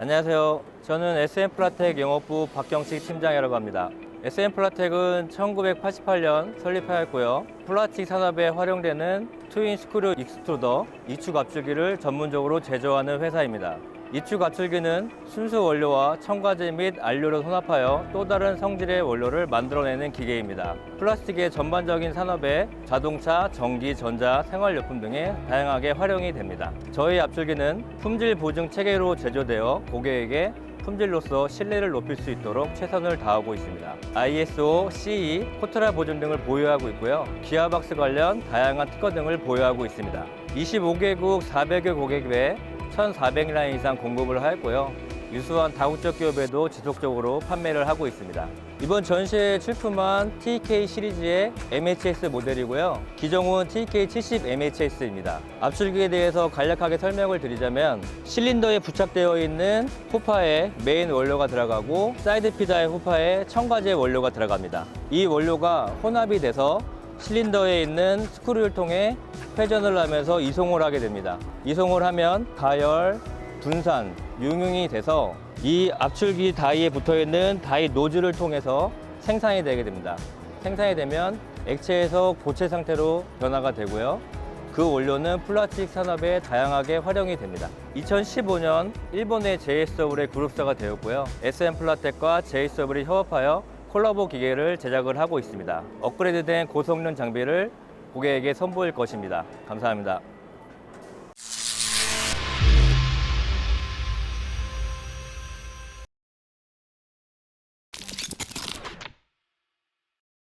안녕하세요. 저는 SM플라텍 영업부 박경식 팀장이라고 합니다. SM플라텍은 1988년 설립하였고요. 플라스틱 산업에 활용되는 트윈 스크류 익스트루더 이축 압출기를 전문적으로 제조하는 회사입니다. 이축 압출기는 순수 원료와 첨가제 및 안료를 혼합하여 또 다른 성질의 원료를 만들어내는 기계입니다. 플라스틱의 전반적인 산업에 자동차, 전기, 전자, 생활용품 등에 다양하게 활용이 됩니다. 저희 압출기는 품질 보증 체계로 제조되어 고객에게 품질로서 신뢰를 높일 수 있도록 최선을 다하고 있습니다. ISO, CE, 코트라 보증 등을 보유하고 있고요. 기아박스 관련 다양한 특허 등을 보유하고 있습니다. 25개국 400여 고객 외 1,400란 이상 공급을 하였고요. 유수한 다국적 기업에도 지속적으로 판매를 하고 있습니다. 이번 전시에 출품한 TK 시리즈의 MHS 모델이고요. 기종은 TK70 MHS입니다. 압출기에 대해서 간략하게 설명을 드리자면 실린더에 부착되어 있는 호파에 메인 원료가 들어가고 사이드 피다의 호파에 첨가제 원료가 들어갑니다. 이 원료가 혼합이 돼서 실린더에 있는 스크류를 통해 회전을 하면서 이송을 하게 됩니다. 이송을 하면 가열, 분산, 융융이 돼서 이 압출기 다이에 붙어 있는 다이 노즐을 통해서 생산이 되게 됩니다. 생산이 되면 액체에서 고체 상태로 변화가 되고요. 그 원료는 플라스틱 산업에 다양하게 활용이 됩니다. 2015년 일본의 JSW의 그룹사가 되었고요. SM플라텍과 JSW이 협업하여 콜라보 기계를 제작을 하고 있습니다. 업그레이드된 고성능 장비를 고객에게 선보일 것입니다. 감사합니다.